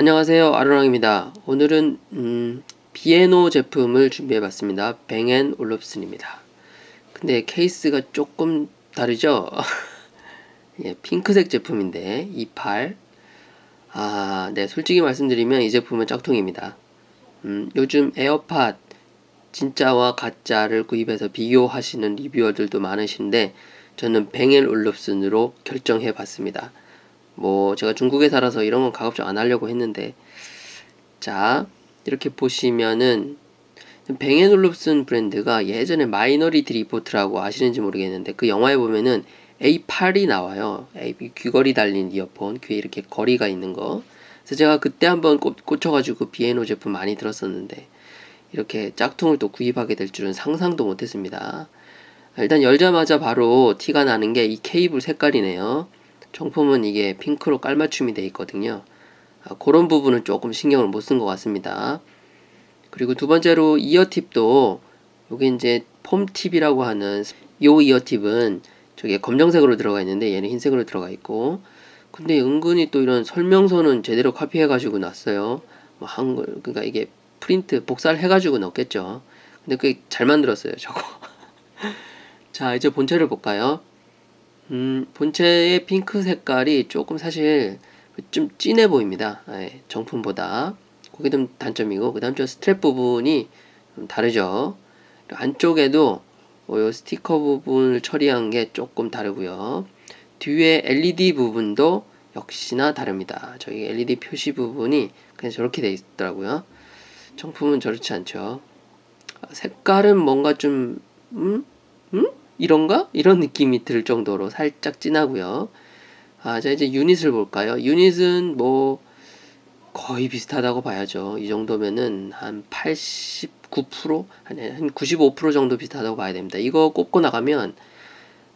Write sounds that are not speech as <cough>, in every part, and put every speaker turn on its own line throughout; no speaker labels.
안녕하세요. 아로랑입니다. 오늘은 음, 비에노 제품을 준비해 봤습니다. 뱅앤 올롭슨입니다. 근데 케이스가 조금 다르죠? <laughs> 예, 핑크색 제품인데 28 아, 네 솔직히 말씀드리면 이 제품은 짝퉁입니다. 음, 요즘 에어팟 진짜와 가짜를 구입해서 비교하시는 리뷰어들도 많으신데 저는 뱅앤 올롭슨으로 결정해 봤습니다 뭐 제가 중국에 살아서 이런 건 가급적 안 하려고 했는데 자 이렇게 보시면은 뱅앤올롭슨 브랜드가 예전에 마이너리티 리포트라고 아시는지 모르겠는데 그 영화에 보면은 A8이 나와요. A, 귀걸이 달린 이어폰, 귀에 이렇게 거리가 있는 거. 그래서 제가 그때 한번 꽂혀가지고 비에노 제품 많이 들었었는데 이렇게 짝퉁을 또 구입하게 될 줄은 상상도 못했습니다. 일단 열자마자 바로 티가 나는 게 이 케이블 색깔이네요. 정품은 이게 핑크로 깔맞춤이 되어 있거든요. 아, 그런 부분은 조금 신경을 못 쓴 것 같습니다. 그리고 두 번째로 이어팁도 이게 이제 폼팁이라고 하는 요 이어팁은 저게 검정색으로 들어가 있는데 얘는 흰색으로 들어가 있고 근데 은근히 또 이런 설명서는 제대로 카피해 가지고 놨어요. 뭐 한글 그러니까 이게 프린트 복사를 해 가지고 넣겠죠. 근데 그게 잘 만들었어요, 저거. <laughs> 자, 이제 본체를 볼까요? 음, 본체의 핑크 색깔이 조금 사실 좀 진해 보입니다. 네, 정품보다. 그게 좀 단점이고, 그 다음 저 스트랩 부분이 좀 다르죠. 안쪽에도 요 스티커 부분을 처리한 게 조금 다르고요. 뒤에 LED 부분도 역시나 다릅니다. 저기 LED 표시 부분이 그냥 저렇게 돼 있더라고요. 정품은 저렇지 않죠. 색깔은 뭔가 좀, 음? 음? 이런가? 이런 느낌이 들 정도로 살짝 진하고요. 아, 자 이제 유닛을 볼까요? 유닛은 뭐 거의 비슷하다고 봐야죠. 이 정도면은 한 89%? 아니, 한 95% 정도 비슷하다고 봐야 됩니다. 이거 꼽고 나가면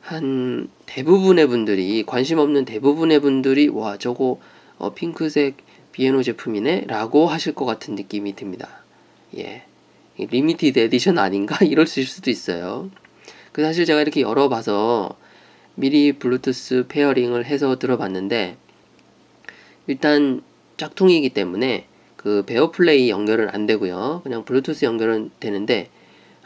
한 대부분의 분들이 관심 없는 대부분의 분들이 와 저거 어, 핑크색 비에노 제품이네 라고 하실 것 같은 느낌이 듭니다. 예. 리미티드 에디션 아닌가? <laughs> 이럴 수도 있어요. 그 사실 제가 이렇게 열어봐서 미리 블루투스 페어링을 해서 들어봤는데 일단 짝퉁이기 때문에 그 베어플레이 연결은 안 되고요. 그냥 블루투스 연결은 되는데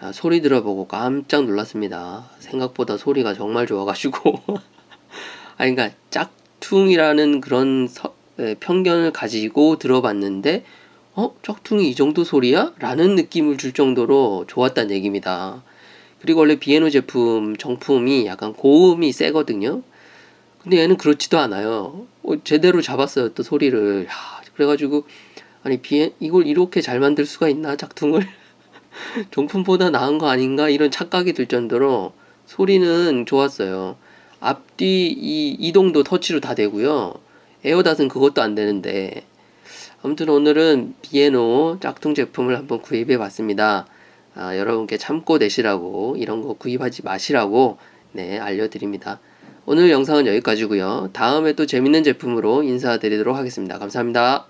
아, 소리 들어보고 깜짝 놀랐습니다. 생각보다 소리가 정말 좋아가지고 <laughs> 아 그러니까 짝퉁이라는 그런 서, 에, 편견을 가지고 들어봤는데 어 짝퉁이 이 정도 소리야? 라는 느낌을 줄 정도로 좋았다는 얘기입니다. 그리고 원래 비에노 제품 정품이 약간 고음이 세거든요. 근데 얘는 그렇지도 않아요. 어, 제대로 잡았어요 또 소리를. 야, 그래가지고 아니 비에 이걸 이렇게 잘 만들 수가 있나 작퉁을 <laughs> 정품보다 나은 거 아닌가 이런 착각이 들 정도로 소리는 좋았어요. 앞뒤 이 이동도 터치로 다 되고요. 에어닷은 그것도 안 되는데 아무튼 오늘은 비에노 짝퉁 제품을 한번 구입해 봤습니다. 아, 여러분께 참고 내시라고 이런 거 구입하지 마시라고 네 알려드립니다. 오늘 영상은 여기까지고요. 다음에 또 재밌는 제품으로 인사드리도록 하겠습니다. 감사합니다.